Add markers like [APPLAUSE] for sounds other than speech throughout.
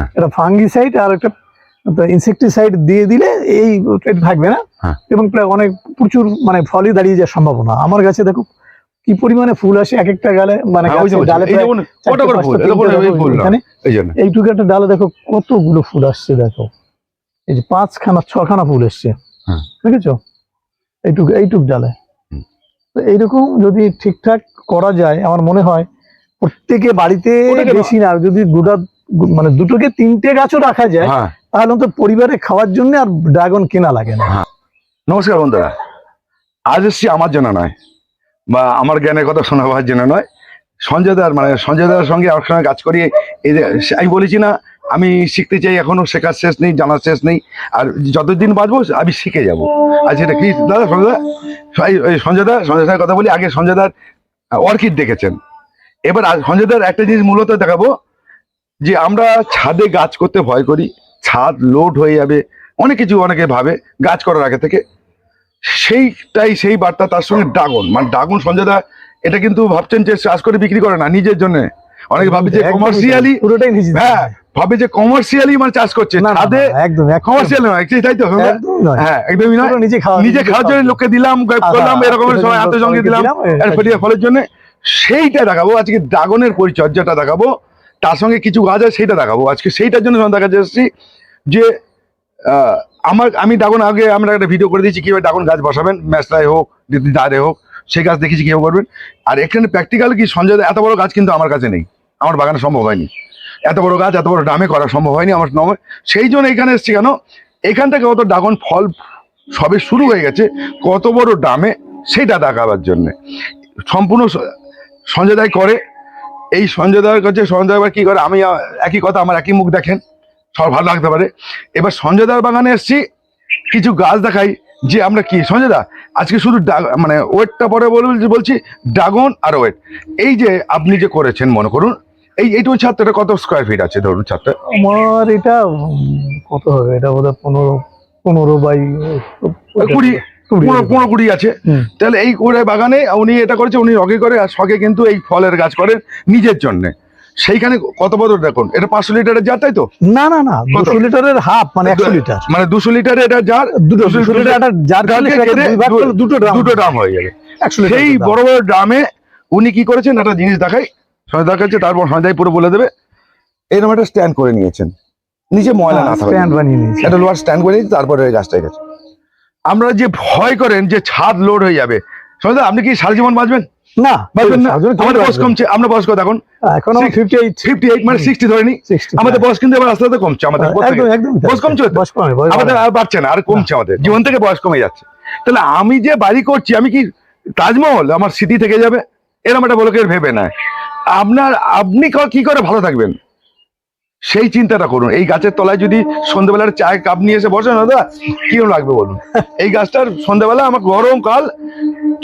হ্যাঁ। এটা ফাঙ্গিসাইড আর একটা ইনসেকটিসাইড দিয়ে দিলে এই থাকবে না হ্যাঁ। এবং প্রায় অনেক প্রচুর মানে ফলই দাঁড়িয়ে যাওয়ার সম্ভাবনা। আমার কাছে দেখো কি পরিমাণে ফুল আসে এক একটা গালে মানে হ্যাঁ, ডালে এইটুকু একটা ডালে দেখো কতগুলো ফুল আসছে দেখো। এই যে পাঁচখানা ছখানা ফুল এসছে। দেখেছ? এইটুক এইটুক ডালে। তো এইরকম যদি ঠিকঠাক করা যায় আমার মনে হয় প্রত্যেকে বাড়িতে বেশি না যদি দুটা মানে দুটোকে তিনটে গাছও রাখা যায় হ্যাঁ। তাহলে তো পরিবারে খাওয়ার জন্য আর ড্রাগন কেনা লাগে না। নমস্কার বন্ধুরা। আজ এসছি আমার জন্য নয় বা আমার জ্ঞানের কথা শোনাবার জন্য নয়। সঞ্জয় দার মানে সঞ্জয় দার সঙ্গে আমার সঙ্গে কাজ করি। এই যে আমি বলেছি না আমি শিখতে চাই এখনও শেখার শেষ নেই জানার শেষ নেই। আর যতদিন বাঁচবো আমি শিখে যাব। আর সেটা কি? দাদা সঞ্জয় দা? সঞ্জয় দা সঞ্জয় দার কথা বলি। আগে সঞ্জয় দার অর্কিড দেখেছেন। এবার সঞ্জয় দার একটা জিনিস মূলত দেখাবো। যে আমরা ছাদে গাছ করতে ভয় করি ছাদ লোড হয়ে যাবে অনেক কিছু অনেকে ভাবে গাছ করার আগে থেকে। সেইটাই সেই বার্তা তার সঙ্গে ড্রাগন। মানে ড্রাগন সঞ্জয় দা এটা কিন্তু ভাবছেন যে চাষ করে বিক্রি করে না নিজের জন্য। অনেকে ভাবে যে কমার্শিয়ালি পুরোটাই নিজে হ্যাঁ ভাবে যে কমার্শিয়ালি মানে চাষ করছে না, ছাদে একদম কমার্শিয়াল নয় তাই তো সঞ্জয়? হ্যাঁ? একদমই নয়। নিজে খাওয়া নিজে খাওয়ার জন্য লোককে দিলাম হ্যাঁ, করলাম হ্যাঁ, এরকমের সময় স্বজন আত্মীয় সঙ্গে দিলাম ফলের জন্য সেইটা দেখাবো আজকে ড্রাগনের পরিচর্যাটা দেখাবো। তার সঙ্গে কিছু গাছ আছে, সেইটা দেখাবো। আজকে সেইটার জন্য সন্ধ্যা কাছে এসেছি যে আমার, আমি ড্রাগন আগে আমরা একটা ভিডিও করে দিয়েছি, কীভাবে ড্রাগন গাছ বসাবেন ম্যাচলায় হোক দাঁড়ে হোক, সেই গাছ দেখেছি কীভাবে করবেন। আর এখানে প্র্যাকটিক্যাল কি, সঞ্জয় এত বড় গাছ কিন্তু আমার কাছে নেই। আমার বাগানে সম্ভব হয়নি। এত বড় গাছ, এত বড় ডামে করা সম্ভব হয়নি আমার নয় সেই জন্য এখানে এসেছি কেন? এখান থেকে কত ড্রাগন ফল সবে শুরু হয়ে গেছে, কত বড় ডামে সেইটা দেখাবার জন্যে। সম্পূর্ণ সঞ্জয় দায় করে এই সঞ্জয় দার কাছে সঞ্জয় এবার কি করে? আমি একই কথা আমার একই মুখ দেখেন। সব ভালো লাগতে পারে। এবার সঞ্জয় দার বাগানে এসছি কিছু গাছ দেখাই যে আমরা কি? সঞ্জয় দা আজকে শুধু মানে ওয়েটটা পরে বলছি বলছি ড্রাগন আর ওয়েট। এই যে আপনি যে করেছেন মনে করুন এই এইটুকু ছাত্রটা কত স্কোয়ার ফিট আছে ধরুন ছাত্র আমার এটা কত হবে? এটা বোধহয় পনেরো পনেরো বাই কুড়ি কুড়ি কুড়ি আছে। তাহলে এই করে বাগানে উনি এটা করেছে উনি রগে করে আর শখে কিন্তু এই ফলের গাছ করে নিজের জন্য। সেইখানে কত বছর দেখুন এটা পাঁচশো লিটারের জার তাই তো? না না না দুশো লিটারের হাফ মানে একশো লিটার। মানে দুশো লিটারের এটা জার দুশো- লিটার জার দুটো ড্রাম। দুটো ড্রাম হয়ে যাবে। সেই বড় বড় ড্রামে উনি কি করেছেন একটা জিনিস দেখাই সঞ্জয় কাছে তারপর সঞ্জয় পুরো বলে দেবে। এরকম একটা স্ট্যান্ড করে নিয়েছেন। নিচে ময়লা না হ্যাঁ, থাকে stand বানিয়ে নিয়েছি একটা লোয়ার স্ট্যান্ড করে নিয়েছে তারপরে ওই গাছটা গেছে আমরা যে ভয় করেন যে ছাদ লোড হয়ে যাবে। সঞ্জয় আপনি কি সারা জীবন বাঁচবেন? না বাঁচবেন না? আমাদের বয়স কমছে আমরা বয়স কত এখন এখন ফিফটি এইট ফিফটি এইট মানে সিক্সটি ধরে নি আমাদের বয়স কিন্তু এবার আস্তে আস্তে কমছে আমাদের বয়স কমছে? তো? বয়স কমে বয়স আমাদের আর বাড়ছে না আর কমছে আমাদের। জীবন থেকে বয়স কমে যাচ্ছে। তাহলে আমি যে বাড়ি করছি আমি কি তাজমহল? আমার স্মৃতি থেকে যাবে? এরকম একটা বলকের ভেবে নাই। আপনার আপনি কি করে ভালো থাকবেন? সেই চিন্তাটা করুন। এই গাছের তলায় যদি সন্ধ্যেবেলার চায় কাপ নিয়ে এসে বসেন, দাদা কিরম লাগবে বলুন? এই গাছটার সন্ধ্যেবেলা আমার গরম কাল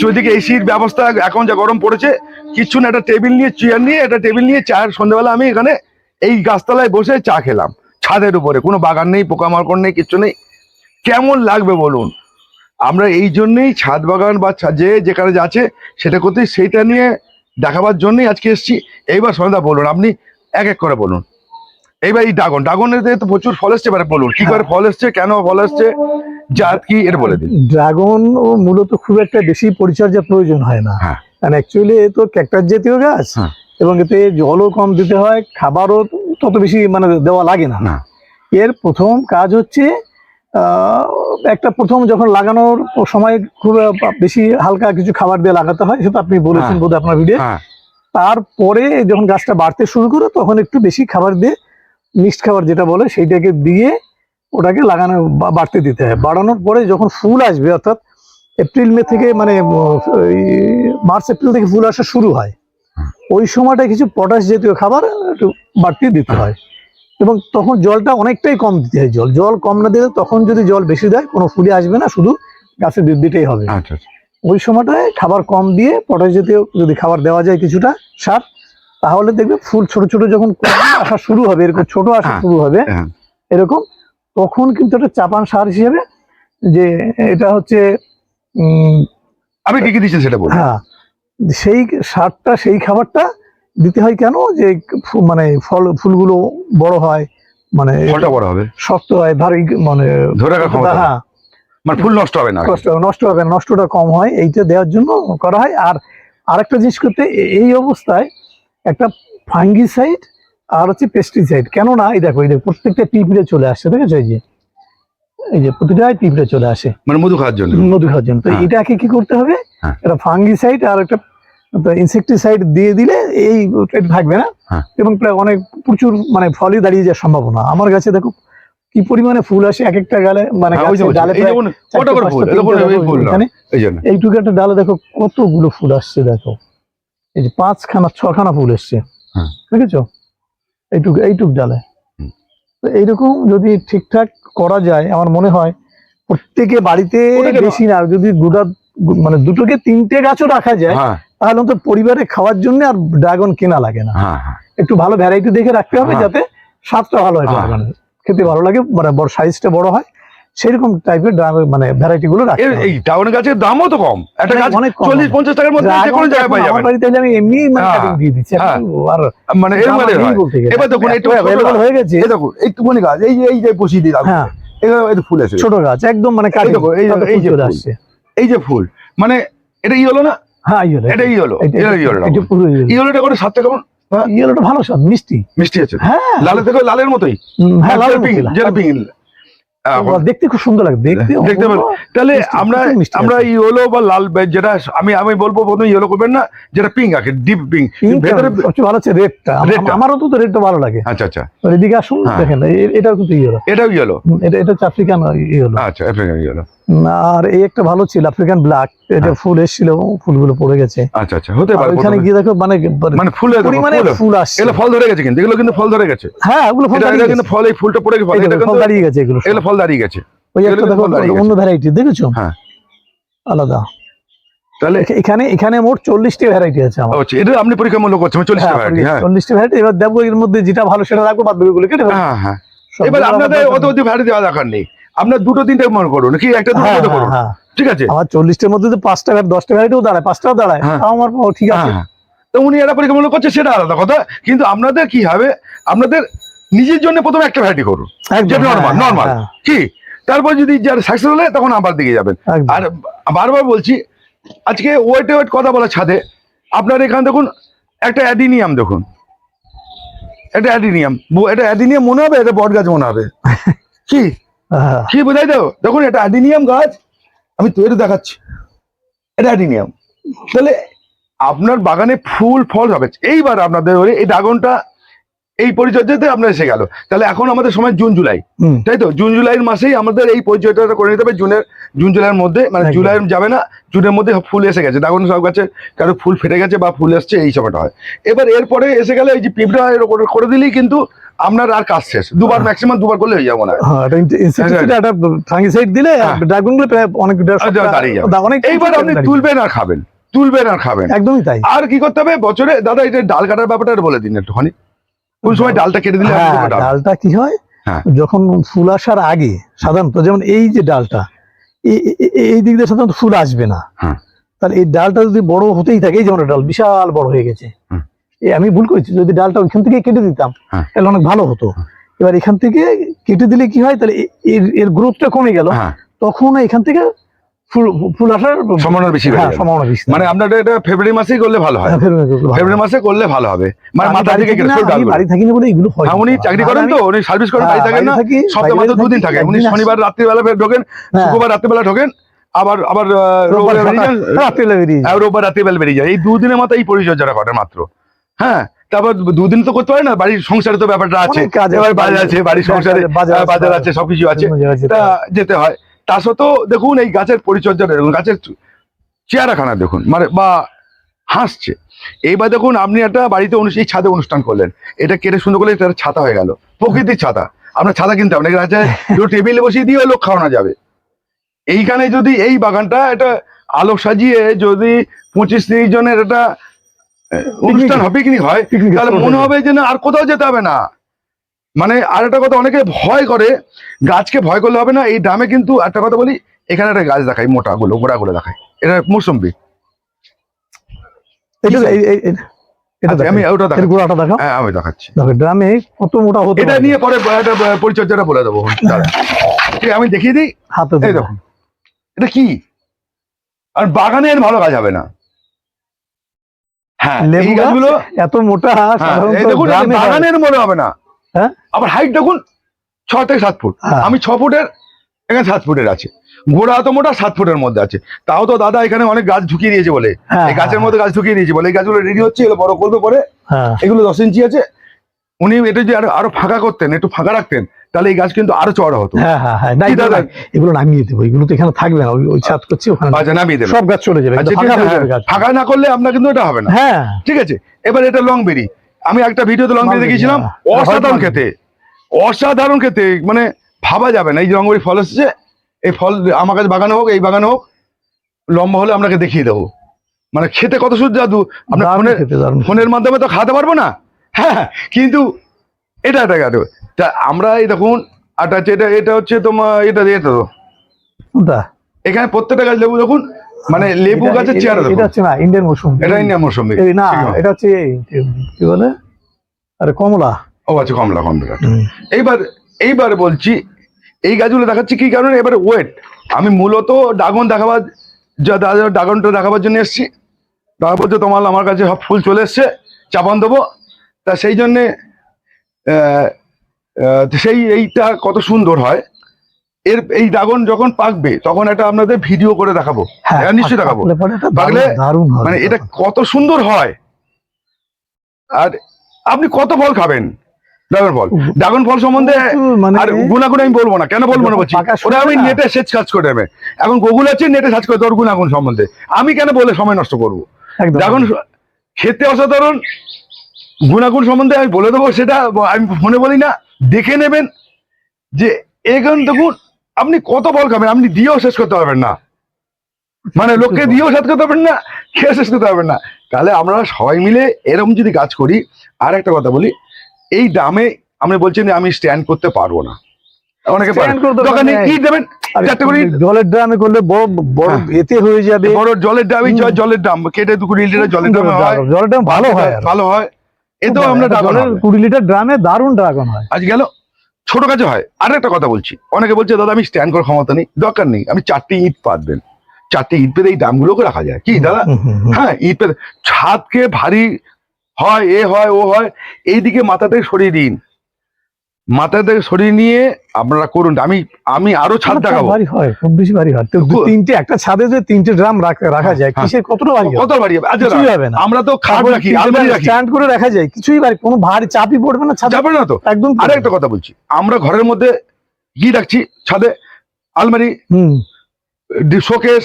চৌদিকে এসির ব্যবস্থা এখন যা গরম পড়েছে কিচ্ছু না, একটা টেবিল নিয়ে, চেয়ার নিয়ে, একটা টেবিল নিয়ে চায়ের সন্ধ্যেবেলা আমি এখানে এই গাছতলায় বসে চা খেলাম, ছাদের উপরে। কোনো বাগান নেই, পোকামাকড় নেই, কিচ্ছু নেই। কেমন লাগবে বলুন? আমরা এই জন্যেই ছাদ বাগান বা যে যেখানে যাচ্ছে সেটা করতে, সেইটা নিয়ে দেখাবার জন্যই আজকে এসেছি। এইবার সন্ধ্যা বলুন, আপনি এক এক করে বলুন। এইবার এই ড্রাগন ড্রাগনের তো প্রচুর ফল এসছে এবারে বলুন কি করে ফল এসছে কেন ফল এসছে জাত কি এটা বলে দিন ড্রাগন ও মূলত খুব একটা বেশি পরিচর্যা প্রয়োজন হয় না হ্যাঁ। কারণ অ্যাকচুয়ালি এ তো ক্যাকটাস জাতীয় গাছ হ্যাঁ। এবং এতে জলও কম দিতে হয় খাবারও তত বেশি মানে দেওয়া লাগে না না। এর প্রথম কাজ হচ্ছে একটা প্রথম যখন লাগানোর সময় খুব বেশি হালকা কিছু খাবার দিয়ে লাগাতে হয় সেটা আপনি বলেছেন হ্যাঁ। বোধ আপনার ভিডিও তারপরে যখন গাছটা বাড়তে শুরু করে তখন একটু বেশি খাবার দিয়ে মিক্সড খাবার যেটা বলে সেইটাকে দিয়ে ওটাকে লাগানো বা- বাড়তে দিতে হয়। বাড়ানোর পরে যখন ফুল আসবে অর্থাৎ এপ্রিল মে থেকে মানে মার্চ এপ্রিল থেকে ফুল আসা শুরু হয় ওই সময়টা কিছু পটাশ জাতীয় খাবার একটু বাড়তি দিতে হয়। এবং তখন জলটা অনেকটাই কম দিতে হয়। জল জল কম না দিলে তখন যদি জল বেশি দেয় কোনো ফুলে আসবে না শুধু গাছের বৃদ্ধিটাই হবে। আচ্ছা আচ্ছা। ওই সময়টায় খাবার কম দিয়ে পটাশ জাতীয় যদি খাবার দেওয়া যায় কিছুটা সার তাহলে দেখবে ফুল ছোট ছোট যখন [COUGHS] আসা শুরু হবে এরকম ছোট আসা হ্যাঁ। শুরু হবে হ্যাঁ। এরকম তখন কিন্তু একটা চাপান সার হিসেবে যে এটা হচ্ছে আপনি কি কি দিচ্ছেন সেটা বলুন। হ্যাঁ সেই সারটা সেই খাবারটা দিতে হয় কেন? যে মানে ফল ফুলগুলো বড় হয় মানে ফলটা বড় হবে? শক্ত হয় ভারী মানে ধরে রাখার ক্ষমতা হ্যাঁ। মানে ফুল নষ্ট হবে না হবে, নষ্ট হবে না, নষ্টটা কম হয় এইটা দেওয়ার জন্য করা হয়। আর আরেকটা জিনিস করতে এই অবস্থায় একটা ফাঙ্গিসাইড আর হচ্ছে পেস্টিসাইড কেননা এই দেখো এই দেখো প্রত্যেকটা পিঁপড়ে চলে আসছে দেখেছ এই যে? এই যে প্রতিটাই পিঁপড়ে চলে আসে। মানে মধু খাওয়ার জন্য। নদী খাওয়ার জন্য। তো হ্যাঁ। এটাকে কি করতে হবে? হ্যাঁ। একটা ফাঙ্গিসাইড আর একটা ইনসেকটিসাইড দিয়ে দিলে এই থাকবে না। হ্যাঁ। এবং প্রায় অনেক প্রচুর মানে ফলই দাঁড়িয়ে যাওয়ার সম্ভাবনা। আমার কাছে দেখো কি পরিমাণে ফুল আসে এক একটা গালে মানে ফুল ফুল এইটুকু একটা ডালে দেখো কতগুলো ফুল আসছে দেখো। এই যে পাঁচখানা ছখানা ফুল এসছে। দেখেছ? এইটুকু এইটুক ডালে। তো এইরকম যদি ঠিকঠাক করা যায় আমার মনে হয় প্রত্যেকে বাড়িতে বেশি না যদি দুটা মানে দুটোকে তিনটে গাছও রাখা যায় হ্যাঁ। তাহলে তো পরিবারে খাওয়ার জন্য আর ড্রাগন কেনা লাগে না। হ্যাঁ হ্যাঁ। একটু ভালো ভ্যারাইটি দেখে রাখতে হবে। যাতে স্বাদটা ভালো হয় হ্যাঁ। খেতে ভালো লাগে মানে বড় সাইজটা বড় হয় সেরকম টাইপের মানে ভ্যারাইটি গুলো এই টাউন গাছের দামও তো কম। একটা হ্যাঁ, গাছ অনেক চল্লিশ পঞ্চাশ টাকার মধ্যে যে কোনো জায়গায় আমার বাড়িতে আমি এমনি মানে হ্যাঁ, দিয়ে দিচ্ছি। হ্যাঁ। আর মানে এর মানে। এবার দেখুন একটু গাছ। হয়ে গেছে। এই দেখুন একটুখানি গাছ। এই এই যে বসিয়ে হ্যাঁ। এগুলো এই ফুল এসে ছোট গাছ একদম মানে কাটিং দেখো, এই যে- এই যে ফুল। আসছে। এই যে ফুল। মানে এটা ই হলো না? হ্যাঁ এটা ই হলো এটা ই হলো এটা পুরো ই হলোটা করে সাতটা কেমন? ইয়েলোটা ভালো স্বাদ মিষ্টি। মিষ্টি আছে হ্যাঁ। লালের থেকে লালের মতোই। হ্যাঁ লাল। পিঙ্ক যেটা পিঙ্ক দেখতে খুব সুন্দর লাগে দেখতে দেখতে তাহলে আমরা আমরা ইয়েলো বা লাল যেটা আমি আমি বলব প্রথমে ইয়েলো করবেন না যেটা পিঙ্ক আছে ডিপ পিঙ্ক ভেতরে সবচেয়ে ভালো আছে রেডটা। আমারও তো রেডটা ভালো লাগে। আচ্ছা আচ্ছা। এদিকে আসুন হ্যাঁ। দেখেন এটাও কিন্তু ইয়েলো। এটাও ইয়েলো। এটা এটা আফ্রিকান ইয়েলো। আচ্ছা আফ্রিকান ইয়েলো। আর এই একটা ভালো ছিল আফ্রিকান ব্ল্যাক এটা। ফুল এসেছিল ফুলগুলো পড়ে গেছে। আচ্ছা আচ্ছা হতে পারে প্রথমে। গিয়ে দেখো মানে মানে ফুলে পরিমাণে ফুলে। আসছে। এগুলো ফল ধরে গেছে কিন্তু এগুলো কিন্তু ফল ধরে গেছে। হ্যাঁ ওগুলো ফল দাঁড়িয়ে কিন্তু ফল এই ফুলটা পড়ে গেছে এটা ফল দাঁড়িয়ে গেছে এগুলো ফল দাঁড়িয়ে গেছে। ওই একটা দেখো অন্য ভ্যারাইটি দেখেছ? হ্যাঁ। আলাদা। তাহলে এখানে এখানে মোট চল্লিশটি ভ্যারাইটি আছে আমার। হচ্ছে এটা আপনি পরীক্ষামূলক করছেন চল্লিশটা ভ্যারাইটি হ্যাঁ। চল্লিশটি ভ্যারাইটি এবার দেবো এর মধ্যে যেটা ভালো সেটা রাখব বাদ বাকিগুলো কেটে হ্যাঁ হ্যাঁ। এবার আপনাদের দরকার অত ভ্যারাইটি দেওয়া দরকার নেই। আপনার দুটো তিনটে মনে করুন কি একটা দুটো হ্যাঁ, করুন। ঠিক আছে? আমার চল্লিশটার মধ্যে তো পাঁচ টাকা দশ টাকা ভ্যারাইটিও দাঁড়ায় পাঁচটাও দাঁড়ায়। হ্যাঁ। আমার ঠিক আছে। হ্যাঁ হ্যাঁ। তো উনি এটা পরীক্ষামূলক করছে সেটা আলাদা কথা। কিন্তু আপনাদের কি হবে আপনাদের নিজের জন্য প্রথমে একটা ভ্যারাইটি করুন নর্মাল নর্মাল কি? তারপর যদি যার সাকসেস হলে তখন আবার দিকে যাবেন। আর বারবার বলছি আজকে ওয়েট ওয়েট কথা বলার ছাদে আপনার এখানে দেখুন একটা অ্যাডিনিয়াম দেখুন। এটা অ্যাডিনিয়াম এটা অ্যাডিনিয়াম মনে হবে এটা বট গাছ মনে হবে? [LAUGHS] কি? কি বোঝাই তো দেখুন, এটা অ্যাডিনিয়াম গাছ। আমি তৈরি দেখাচ্ছি। এটা অ্যাডিনিয়াম। তাহলে আপনার বাগানে ফুল, ফল হবে। এইবার আপনাদের ওই এই ড্রাগনটা এই পরিচর্যাতে আপনার এসে গেল। তাহলে এখন আমাদের সময় জুন জুলাই। তাই তো? জুন জুলাইয়ের মাসেই আমাদের এই পরিচর্যাটা করে নিতে হবে। জুনের জুন জুলাইয়ের মধ্যে মানে একদম। জুলাই যাবে না জুনের মধ্যে ফুল এসে গেছে। ড্রাগন সব গাছে কারও ফুল ফেটে গেছে বা ফুল এসছে এই সময়টা হয়। এবার এরপরে এসে গেলে এই যে পিঁপড়া করে দিলেই কিন্তু আপনার আর কাজ শেষ। দুবার ম্যাক্সিমাম দুবার করলে হয়ে যাব না হ্যাঁ, ফাঙ্গিসাইড দিলে হ্যাঁ। ড্রাগনগুলো অনেক দেড় আচ্ছা। এইবার আপনি তুলবেন আর খাবেন। তুলবেন আর খাবেন। একদমই তাই। আর কি করতে হবে? বছরে দাদা এটা ডাল কাটার ব্যাপারটা বলে দিন একটুখানি। কোন সময় ডালটা কেটে দিলে হ্যাঁ, ডালটা কি হয়? হ্যাঁ। যখন ফুল আসার আগে সাধারণত যেমন এই যে ডালটা এই- দিক দিয়ে সাধারণত ফুল আসবে না। হ্যাঁ। তাহলে এই ডালটা যদি বড় হতেই থাকে এই যেমন ডাল বিশাল বড় হয়ে গেছে। আমি ভুল করেছি যদি ডালটা ওইখান থেকে কেটে দিতাম। তাহলে অনেক ভালো হতো। এবার এখান থেকে কেটে দিলে কি হয়? তাহলে এর এর গ্রোথটা কমে গেল। তখন এখান থেকে ফুল আসার সম্ভাবনা বেশি হ্যাঁ, সম্ভাবনা বেশি। মানে আপনার এটা ফেব্রুয়ারি মাসেই করলে ভালো হয়। হ্যাঁ, ফেব্রুয়ারি মাসে। ফেব্রুয়ারি মাসে করলে ভালো হবে। মানে মাথা থেকে বাড়ি থাকি না বলে এগুলো হয় হ্যাঁ উনি চাকরি করেন তো উনি সার্ভিস করেন বাড়ি থাকেন না সপ্তাহে মাত্র দুদিন থাকে। উনি শনিবার রাত্রিবেলা ঢোকেন হ্যাঁ। শুক্রবার রাত্রিবেলা ঢোকেন আবার আবার রোববার রাত্রিবেলা বেরিয়ে যায়। এই দুদিনের মাথায় এই পরিচর্যাটা করেন মাত্র। হ্যাঁ তারপর দুদিন তো করতে পারে না বাড়ির সংসারে তো ব্যাপারটা আছে। বাজার আছে বাড়ির সংসারে বাজার আছে, সবকিছু আছে। যেতে হয়। তা সত্ত্বেও দেখুন এই গাছের পরিচর্যাটা দেখুন গাছের চেয়ারাখানা দেখুন মানে বা হাসছে। এইবার দেখুন আপনি একটা বাড়িতে অনু- এই ছাদে অনুষ্ঠান করলেন এটা কেটে সুন্দর করলে এটা ছাতা হয়ে গেল প্রকৃতির ছাতা আপনার ছাতা কিনতে হবে আছে দুটো টেবিলে বসিয়ে দিয়ে লোক খাওয়ানো যাবে। এইখানে যদি এই বাগানটা এটা আলো সাজিয়ে যদি পঁচিশ তিরিশ জনের একটা অনুষ্ঠান হবে পিকনিক হয় তাহলে মনে হবে। যে না আর কোথাও যেতে হবে না। মানে আর একটা কথা অনেকে ভয় করে গাছকে ভয় করলে হবে না এই ড্রামে কিন্তু একটা কথা বলি এখানে একটা গাছ দেখাই গুলো গোড়া গুলো দেখাই এটা মৌসুম্বি এটা আচ্ছা, আমি ওটা গোড়াটা হ্যাঁ আমি দেখাচ্ছি। ড্রামে কত মোটা হতে এটা নিয়ে পরে পরিচর্যাটা বলে দেবো। [LAUGHS] আমি দেখিয়ে দিই। হাতে এই দেখুন এটা কি? আর বাগানের ভালো কাজ হবে না। হ্যাঁ লেবু গাছগুলো এত মোটা সাধারণত হয়। বাগানের মনে হবে না। হ্যাঁ? আবার হাইট দেখুন ছ থেকে সাত ফুট। হ্যাঁ। আমি ছ ফুটের এখানে সাত ফুটের আছে। গোড়া তো মোটা সাত ফুটের মধ্যে আছে। তাও তো দাদা এখানে অনেক গাছ ঢুকিয়ে দিয়েছে বলে। হ্যাঁ, এই গাছের মধ্যে গাছ ঢুকিয়ে দিয়েছে বলে। এই গাছগুলো রেডি হচ্ছে এগুলো বড় করবে পরে। হ্যাঁ। এগুলো দশ ইঞ্চি আছে। উনি এটা যদি আরও আরও ফাঁকা করতেন একটু ফাঁকা রাখতেন তাহলে এই গাছ কিন্তু আরও চড়া হতো। হ্যাঁ হ্যাঁ হ্যাঁ। দাদা? এগুলো নামিয়ে দেবো। এগুলো তো এখানে থাকবে না। ওই- ছাদ করছি ওখানে আচ্ছা নামিয়ে দেবেন। সব গাছ চলে যাবে। আচ্ছা, ফাঁকা না করলে আপনার কিন্তু এটা হবে না। হ্যাঁ। ঠিক আছে এবার এটা লং বেরি আমি একটা ভিডিওতে লং বেরি Mulberry, দেখিয়েছিলাম হ্যাঁ। অসাধারণ। খেতে। অসাধারণ খেতে মানে ভাবা যাবে না। এই যে লং ফল এসেছে এই ফল আমার কাছে বাগানে হোক এই বাগানে হোক লম্বা হলে আপনাকে দেখিয়ে দেবো। মানে খেতে কত সুজাদু আপনার দারুণ ফোনের। ফোনের মাধ্যমে তো খাওয়াতে পারব না? হ্যাঁ কিন্তু এটা এটা গেল তা আমরা এই দেখুন আটা এটা এটা হচ্ছে তোমার এটা এটা তো। এখানে প্রত্যেকটা গাছ লেবু দেখুন মানে লেবু গাছের চেয়ারা এটা হচ্ছে না ইন্ডিয়ান মৌসুম এটা ইন্ডিয়ান মৌসুমি এই না এটা হচ্ছে কি বলে? আরে কমলা। ও আচ্ছা কমলা কমলা। এইবার এইবার বলছি এই গাছগুলো দেখাচ্ছি কি কারণে? এবার ওয়েট আমি মূলত ড্রাগন দেখাবার ড্রাগনটা দেখাবার জন্য এসেছি। তারপর বলছে তোমার আমার কাছে সব ফুল চলে এসছে চাপান দেবো। তা সেই জন্যে সেই এইটা কত সুন্দর হয়। এর এই ড্রাগন যখন পাকবে তখন এটা আপনাদের ভিডিও করে দেখাবো। হ্যাঁ হ্যাঁ, নিশ্চয়ই দেখাবো। পাকলে মানে এটা কত সুন্দর হয়। আর আপনি কত ফল খাবেন? ড্রাগন ফল। ড্রাগন ফল সম্বন্ধে মানে আর গুণাগুণ আমি বলব না। কেন বলব না বলছি? ওটা আমি নেটে সেচ কাজ করে নেবে। এখন গুগল আছে নেটে সার্চ করে তোর গুণাগুণ সম্বন্ধে। আমি কেন বলে সময় নষ্ট করব? ড্রাগন খেতে অসাধারণ। গুণাগুণ সম্বন্ধে আমি বলে দেবো সেটা আমি ফোনে বলি না। দেখে নেবেন যে এখন দেখুন আপনি কত বল খাবেন? আপনি দিয়েও শেষ করতে পারবেন না। মানে লোককে দিয়েও শেষ করতে পারবেন না খেয়ে শেষ করতে পারবেন না। তাহলে আমরা সবাই মিলে এরকম যদি কাজ করি আর একটা কথা বলি এই দামে আপনি বলছেন যে আমি স্ট্যান্ড করতে পারব না। অনেকে দোকানে। দেবেন? জলের ড্রামে করলে বড় বড় হ্যাঁ। এতে হয়ে যাবে। বড় জলের জলের দাম কেটে দু কুড়ি লিটার জলের জলের ড্রাম ভালো হয় ভালো হয়। এতেও আমরা ড্রাগন কুড়ি লিটার ড্রামে দারুণ ড্রাগন হয়। আজ গেল। ছোট কাজে হয়। আর একটা কথা বলছি। অনেকে বলছে দাদা আমি স্ট্যান্ড করার ক্ষমতা নেই। দরকার নেই। আমি চারটি ইট পাতবেন চারটি ইট পেতে এই দামগুলোকে রাখা যায়। কি দাদা। হ্যাঁ ইট পেতে ছাদকে ভারী হয় এ হয় ও হয়। এইদিকে মাথাতে সরিয়ে দিন। মাথা থেকে সরিয়ে নিয়ে আপনারা করুন। আমি আমি আরও ছাদ খুব দেখাবো। ভারী হয় খুব বেশি ভারী হয়। তো তিনটে একটা ছাদে যে তিনটে ড্রাম রাখা যায় হ্যাঁ। কিসের কতটা ভারী কত ভারী হবে? আচ্ছা কিছুই হবে না। আমরা তো খাট রাখি আলমারি রাখি। স্ট্যান্ড করে রাখা যায় কিছুই ভারী কোনো ভারী চাপই পড়বে না ছাদে। যাবে না তো? একদম আরে একটা কথা বলছি। আমরা ঘরের মধ্যে কি রাখছি ছাদে আলমারি হুম। শোকেস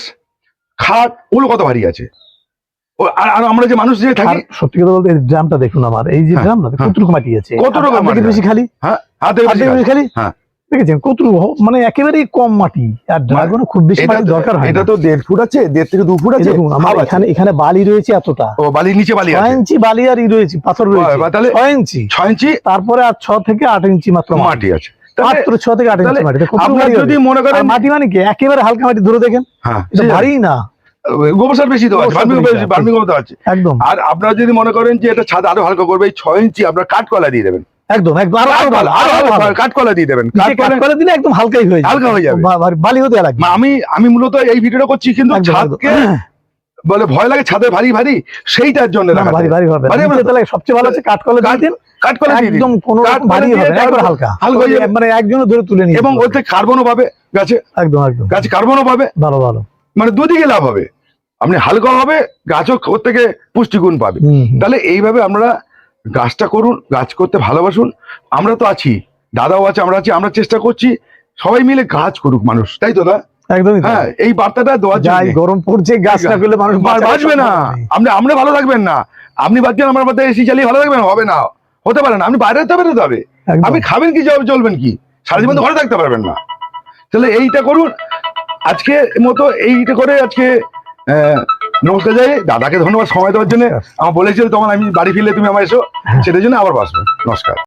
খাট ওগুলো কত ভারী আছে? আর আর আমরা যে মানুষ যে থাকি সত্যি কথা বলতে ড্রামটা দেখুন আমার। এই যে হ্যাঁ, ড্রাম না হ্যাঁ। কত রকম মাটি আছে? কত রকম মাটি বেশি খালি? হ্যাঁ। খালি? হ্যাঁ। দেখেছেন? কত মানে একেবারেই কম মাটি আর ড্রাগন খুব বেশি মাটি দরকার হয় এটা তো দেড় ফুট আছে দেড় থেকে দু ফুট আছে আমার এখানে এখানে বালি রয়েছে এতটা। ও বালির নিচে বালি আছে। ইঞ্চি বালি আর ই রয়েছে পাথর রয়েছে। তাহলে ছয় ইঞ্চি। ছয় ইঞ্চি? তারপরে আর ছ থেকে আট ইঞ্চি মাত্র মাটি। আছে। মাত্র ছ থেকে আট ইঞ্চি মাটি। আপনার যদি মনে করেন মাটি মানে কি? একেবারে হালকা মাটি ধরে দেখেন। হ্যাঁ। এটা ভারী না। গোবর সার বেশি দেওয়া আছে বার্মি আছে। একদম। আর আপনারা যদি মনে করেন যে এটা ছাদ আরও হালকা করবে এই ছয় ইঞ্চি আপনার কাঠকলা দিয়ে দেবেন। একদম একদম। আরও আরও ভালো আরও ভালো। কাঠকলা দিয়ে দেবেন। কাঠকলা দিলে একদম হালকাই হয়ে হালকা হয়ে যাবে। লাগবে আমি আমি মূলত এই ভিডিওটা করছি কিন্তু ছাদকে বলে ভয় লাগে ছাদে ভারী ভারী সেইটার জন্য ভারী ভারী হবে তাহলে সবচেয়ে ভালো হচ্ছে দিয়ে দিন। কাঠকলা একদম কোনো ভারী হবে না, একবার হালকা। হালকা। মানে একজনে ধরে তুলে নিয়ে এবং ওতে কার্বনও পাবে গাছে একদম একদম। গাছে কার্বনও পাবে। ভালো ভালো। মানে দুদিকে লাভ হবে। আপনি হালকা হবে গাছও ওর থেকে পুষ্টিগুণ পাবে। তাহলে এইভাবে আমরা গাছটা করুন গাছ করতে ভালোবাসুন। আমরা তো আছি দাদাও আছে আমরা আছি আমরা চেষ্টা করছি সবাই মিলে গাছ করুক মানুষ তাই তো দা? একদমই হ্যাঁ এই বার্তাটা দেওয়ার যাই জন্য। গরম পড়ছে গাছ না করলে মানুষ বাঁচবে না। আপনি আপনি ভালো থাকবেন না। আপনি বাঁচছেন আমার মধ্যে এসি চালিয়ে ভালো থাকবেন হবে না। হতে পারে না আপনি বাইরে হতে বেরোতে হবে আপনি খাবেন কি জল- চলবেন কি? সারা জীবন ঘরে থাকতে পারবেন না। তাহলে এইটা করুন। আজকে মতো এইটা করে আজকে নমস্কার যাই দাদাকে ধন্যবাদ সময় দেওয়ার জন্য। আমার বলেছিল তোমার আমি বাড়ি ফিরলে তুমি আমার এসো সেটার জন্য আবার বাসবো নমস্কার।